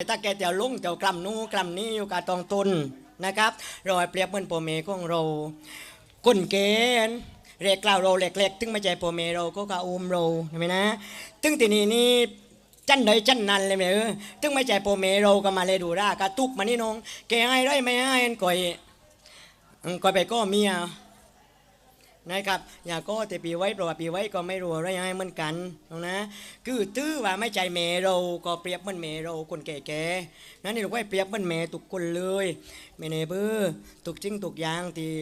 ถ้าแกจะลุงเจ้ากลำนู้กลำนี้อยู่กับตองตุนนะครับรอยเปรียบเหมือนโปรเมของเรากุนเกณฑ์เรียกกล่าวเราเล็กๆถึงไม่ใจโปรเมเราก็กะอุ้มเราเห็นไหมนะถึงทีนี้นี่จันใดจันนันเลยไหมเออถึงไม่ใจโปรเมเราก็มาเลยดูร่ากระตุกมานี่น้องแกให้ได้ไม่ให้ก่อยก่อยไปก็เมีย นะครับอย่าก็แต่ปีไว้เพราะว่าปีไว้ก็ไม่รู้อะไรยังไงเหมือนกันนะคือตื้อว่าไม่ใจเมเราก็เปรียบเหมือนเมเราคนแก่ๆนั่นนี่ลูกไว้เปรียบเหมือนเมทุกคนเลยเมเนเบอร์ทุกจริงทุกอย่างที่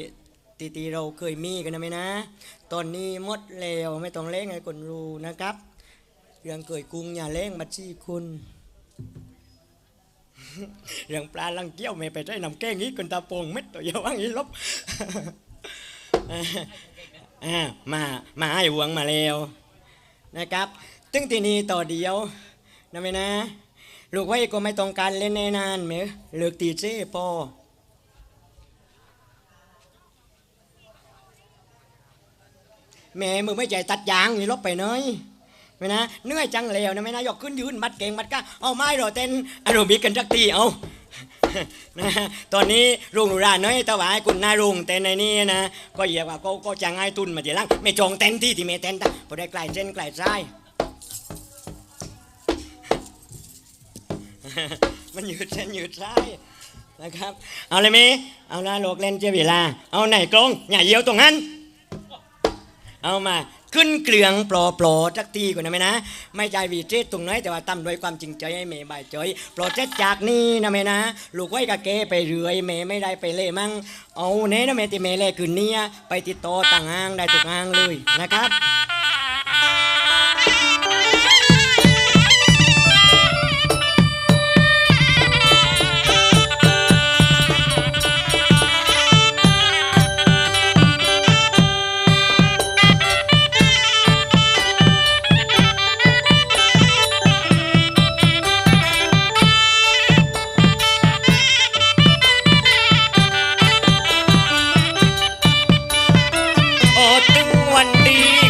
ที่ที่เราเคยมีกันนะไหมนะ ตอนนี้หมดแล้วไม่ต้องเล่งให้คนรู้นะครับ เรื่องเกิดกรุงอย่าเล่งบัญชีคุณ เรื่องปลาลังเกี้ยวไม่ไปได้นำแก้งนี้คนตาโปงเม็ดตัวเยาว่างนี้ลบ อ่ามามาให้หวงมาแล้วนะครับตึงทีนี้ต่อเดียวนะไหมนะ ลูกไว้ก็ไม่ต้องการเล่นแน่นานไหมเลือกตีเจ้พอแม่มือไม่ใจตัดยางนี่ลบไปเนยไม่นะเนื่อยจังแล้วนะไม่นะยกขึ้นยืนมัดเก่งมัดก้าเอาไม้รอเต้นอารมณ์บิกกันจักทีเอา นะตอนนี้ลุงหนูราน้อยตะหวายคุณนารุงเต้นในนี้นะ ก็เหยียบว่าก็ก็จะง่ายตุนมาทีหลังไม่จองเต้นที่ที่ไม่เต้นตะพอได้ไกลเส้นไกลใจมันยืดเส้นยืดสายนะครับ เอาเลยมิเอาละโลกเล่นเจยเวลา เอาไหนกลงอย่าเยียวตรงนั้น เอามา ขึ้นเกลืองปลอปลอสักทีก่อนนะไหมนะ ไม่ใจวีเจตตรงไหนแต่ว่าตั้มด้วยความจริงใจให้เมย์บายใจปลอเจตจากนี่นะแมนะ ลูกไว้กับเกไปเรื่อยเมย์ไม่ได้ไปเล่มั่งเอาเน้นะเมย์ติเมย์เล่คืนนี้ไปติดต่อต่างห้างได้ทุกห้างเลยนะครับ ตึ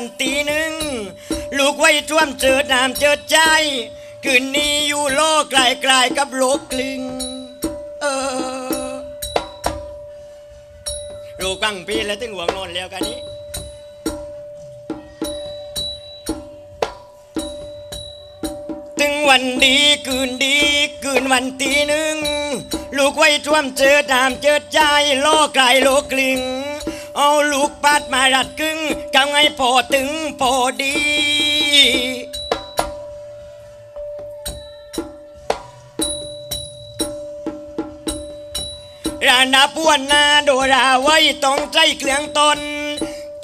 วันตีหนึ่ง ลูกไว้ท่วมเจิดน้ำเจิดใจ คืนนี้อยู่โลกไกลๆกับโลกกลึง เออ ลูกกังปีแล้วถึงห่วงนอนแล้วกันนี้ถึงวันดีคืนดีคืนวันตีหนึ่ง ลูกไว้ท่วมเจิดน้ำเจิดใจ โลกไกลโลกกลึง เอาลูกปัดมารัดกึ่งกำไงพอถึงพอดี รานาปวนนาโดราไว้ต้องใจเครื่องตน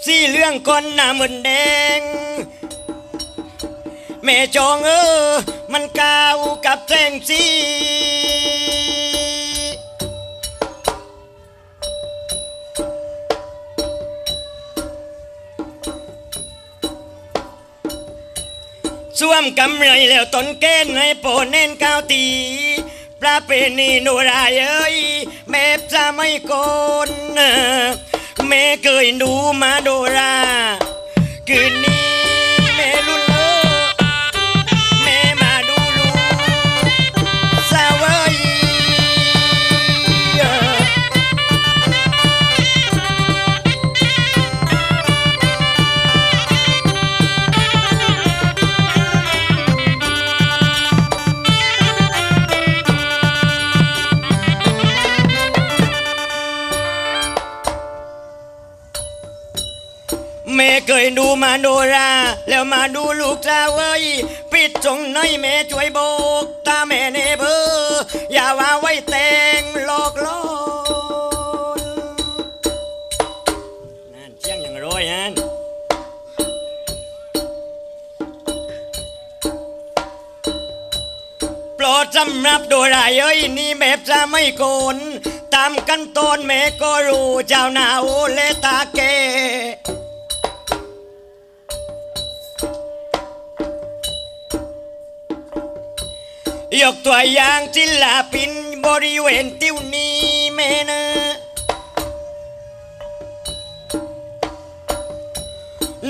สี่เรื่องคนหน้าเหมือนแดง แม่จองเออ มันกาวกับแสงสี วมกำไรแล้วตนเกณฑ์ให้โปเน้นก้าวตีพระเป็นนีโนรายเอ้ยแม่จะไม่โกนแม่เคยดูมาโดราคืนนี้ มาดูรา แล้วมาดูลูกสาเอ้ยปิดจงน้อยแม่ช่วยโบก ตาแม่เนเบอร์อย่าว่าไว้แต่งหลอกล่อนั่นเชียงอย่างร้อยฮะนโปรดสำรับโดราเอ้ยนี่แบบจะไม่โกนตามกันต้นแม่ก็รู้เจ้าหนาวและตาเก ยกตัวอย่างศิลปินบริเวณติวนี้แม่นะ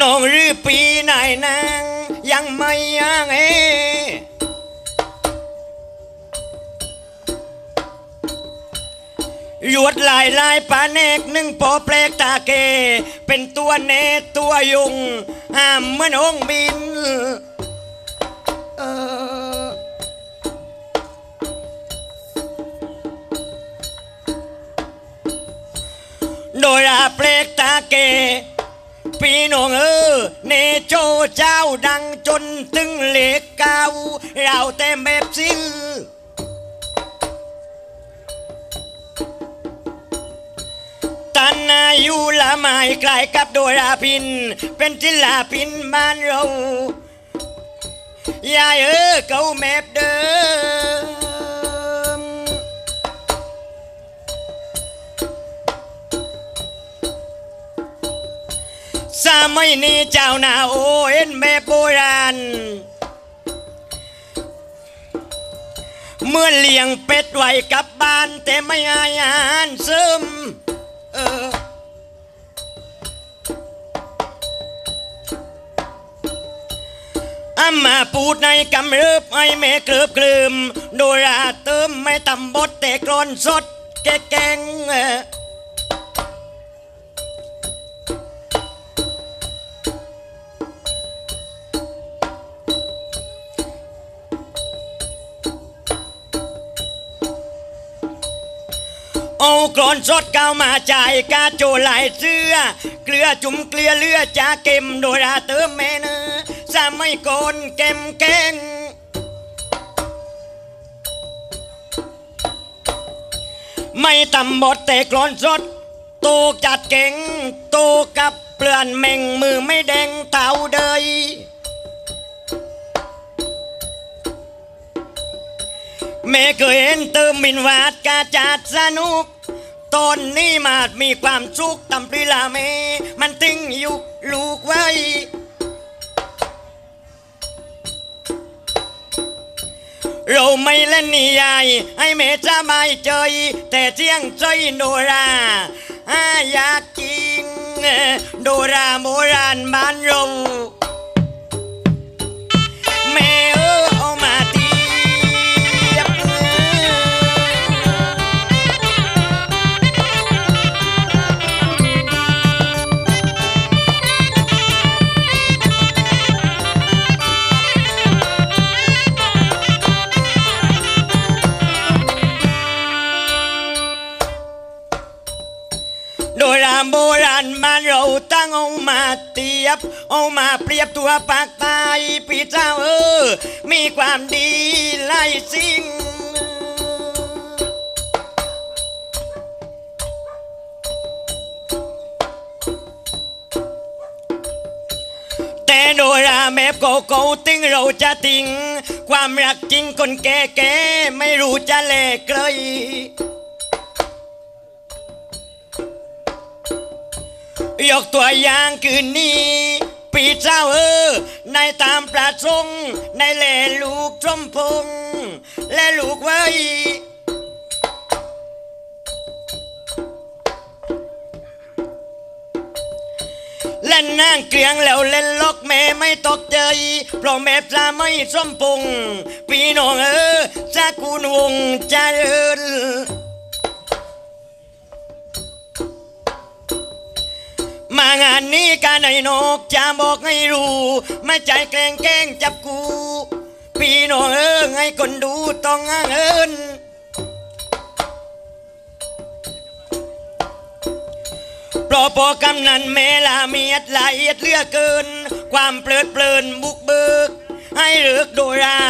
น้องรือปีไหนนางยังไม่ยังเอหยวดลายลายปาเนกหนึ่งปอแปลกตาเก เป็นตัวเนตัวยุงห้ามเหมือนองบิน เปลกตาเกพี่น้องเออเนโจเจ้าดังจนตึงเหล็กเกาเราแต่แบบสิ้นตันนาอยู่ละไม้ไกลกับโดราพิน เป็นศิลาปินบ้านเรายายเออเก่าแมบเดิม สมัยนี้เจ้าหน้าโอเอ็นแบบโบราณ เมื่อเลี้ยงเป็ดไว้กับบ้าน แต่ไม่อาหารซึมเอออามาปูดในกำเริบไอแม่เกลือบกลืม โดราเติมไม่ตำบดแต่กรอนสดแกแกงเออ กรอนสดเกามาจ่ายกาโจหลายเสื้อ เกลือจุ่มเกลือเลือจาเก็มโดยราเติมแม่เนอสาไม่ก่อนเก็มแกงไม่ตำบดแต่กรอนสดโตจัดเก่งโตกับเปลือนแม่งมือไม่แดงเต่าเดยแม่เคยเห็นเติมมินวาดกาจัดสนุก ตอนนี้มาดมีความสุขตำปริลาเม มันตึงอยุกลูกไว้ เราไม่เล่นนิยายให้เมจะไม่เจยแต่เที่ยงใจโนราอาอยากกินโดราโบราณบ้านเราแม่ ยบ เอามาเปรียบตัวปากตายพี่เจ้าเออ มีความดีไล่สิ่งแต่โดยราแมบโกโก้ติ้งเราจะทิ้งความรักจริงคนแก่ๆไม่รู้จะเลกเลย ยกตัวอย่างคืนนี้ ปีเจ้าเออในตามประสงค์ในแหล่ลูกชมพง และลูกไว้เล่นนางเกลียงแล้วเล่นล็อกแม่ไม่ตกใจเพราะแม่ปลาไม่สมพงษ์พี่น้องเออจะกูลวงเจริญมางานนี้การไอ้นกจะบอกให้รู้ ไม่ใจแกล้งแกล้งจับกูพี่น้องเอ้งให้คนดูต้องอ้างเอินเพราะพอกำนันแม่ลาเมียดละเอียดเลือกเกิน ความเพลิดเพลินบุกเบิก ให้เลือกโดรา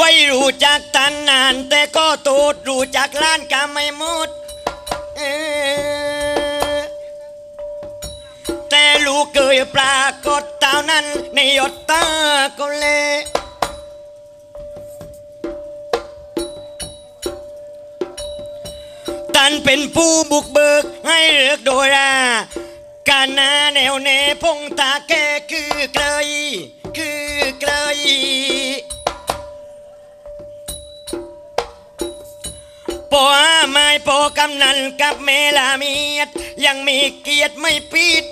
ไว้รู้จักตันนาน แต่ก็ตูดรู้จักล้านกาไม่หมดแต่ลูกเคยปรากฏตก้านั้น ในหยดตาก็เลตันเป็นผู้บุกเบิกให้เลือกโดราการนาแนวเนพงตาแกคือเกลยคือเกลย ปอไม้ปอกำนันกับเมลาเมียด ยังมีเกียรติไม่ปิด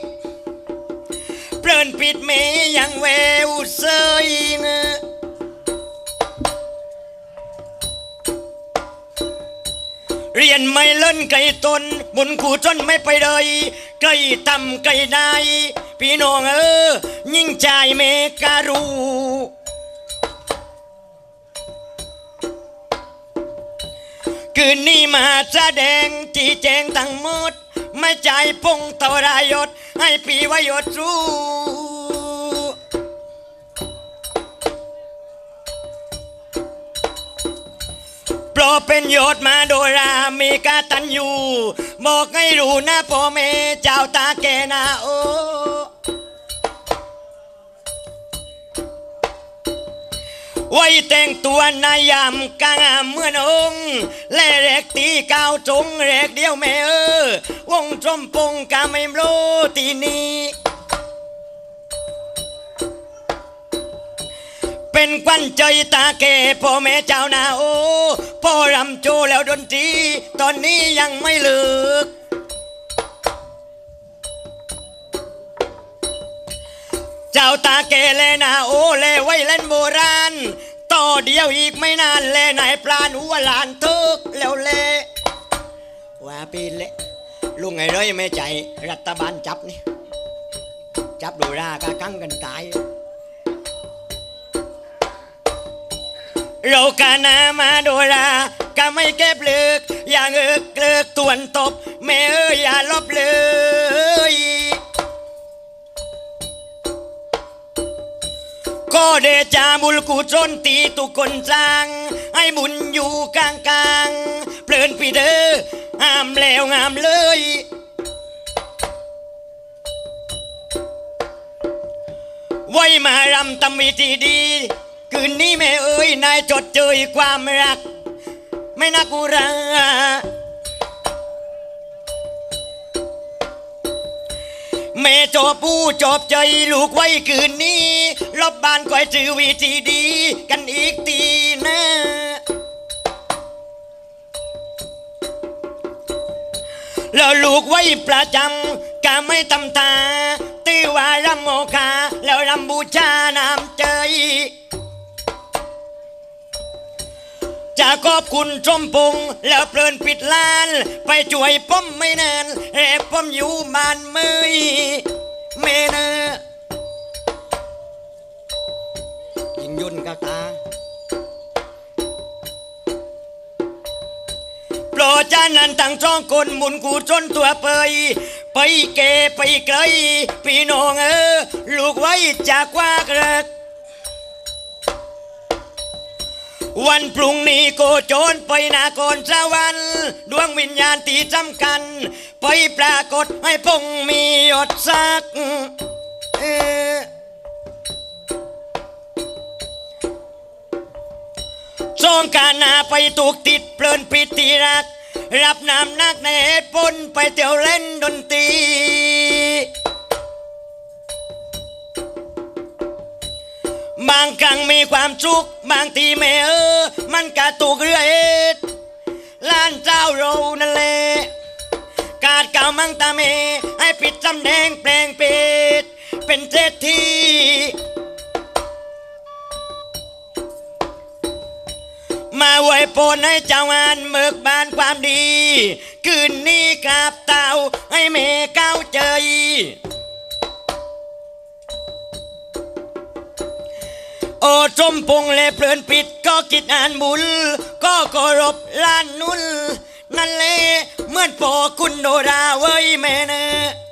เปลินปิดเมยังแววเซยนะเรียนไม่เล่นไก่ตน บุญขู่จนไม่ไปเลยไก่ต่ำไก่ได้พี่น้องเออยิ่งใจเมการู คืนนี้มาแสดงจีแจงทั้งหมด ไม่ใจพงตรายศ ให้ปีวายศรู้โปรเป็นยศมาโดรามีกาตันอยู่ บอกให้รู้นะพ่อแม่เจ้าตาแกนาโอ ไว้แต่งตัวนายามกลางเมื่อนองและเรกตีกาวจงเรกเดียวแม่เออวงจมปงกาไม่รู้ตีนี้เป็นควันใจตาเกพ่อแม่เจ้านาโอพ่อรำโจแล้วดนตรีตอนนี้ยังไม่เลิกเจ้าตาเกเลนาโอเลไว้เล่นโบราณ ต่อเดียวอีกไม่นานเลไหนปลาหนูว่าหลานทึกแล้วเละว่าปีเละลุงไงเลยไม่ใจ รัฐบาลจับนี่ จับดูรากะกังกันตาย เรากานามาโดรา ก็ไม่เก็บเลือกอย่างเอิกเลิกตวนตบ แม่เอ้ยอย่าลบเลย ก็เดจาบุลกูจนตีตุกคนจาง ให้บุญอยู่กลางกลางเพลินปีเดอห้ามแล้วงามเลย ไว้มารำตำมีทีดี คืนนี้แม่เอ้ยนายจดเจยความรัก ไม่นักกุราแม่จบผู้จบใจลูกไว้คืน นี้ รอบบ้านคอยจือวีทีดี กันอีกทีนะแล้วลูกไว้ประจำกะไม่ตำตาตื้อว่ารำโมคาแล้วรำบูชาน้ำใจจะขอบคุณชมปงแล้วเพลินปิดล้าน ไปช่วยป้อมไม่นานแอบป้อมอยู่บ้านเมยเมนะ โปรดจานันตั้งจ้องคนหมุนกูจนตัวเปยไปเกไปไกลพี่น้องเออลูกไว้จากว่าเกรกวันพรุ่งนี้โกโจรไปนากรสวรรค์ดวงวิญญาณตีจำกันไปปรากฏให้พงมียศสักเออจองการนาไปถูกติดเพลินปิติรัก รับน้ำนักในเหตุผลไปเที่ยวเล่นดนตรีบางครั้งมีความสุขบางทีไม่เออ มันกระตุกเรื่อยล้านเจ้าเรานั่นแหละกาดเก่ามังตาเม ให้ปิดจำแดงแปลงปิด เป็นเศรษฐี มาไว้ปนให้เจ้างานเมิกบานความดี คืนนี้กราบเต่าให้เมเก้าเจยโอ้จมพงและเพลินปิดก็กิดอ่านบุญ ก็เคารพล้านนุ่น นั่นแหละเหมื่อนปอคุณโดราไว้ยแม่เนอ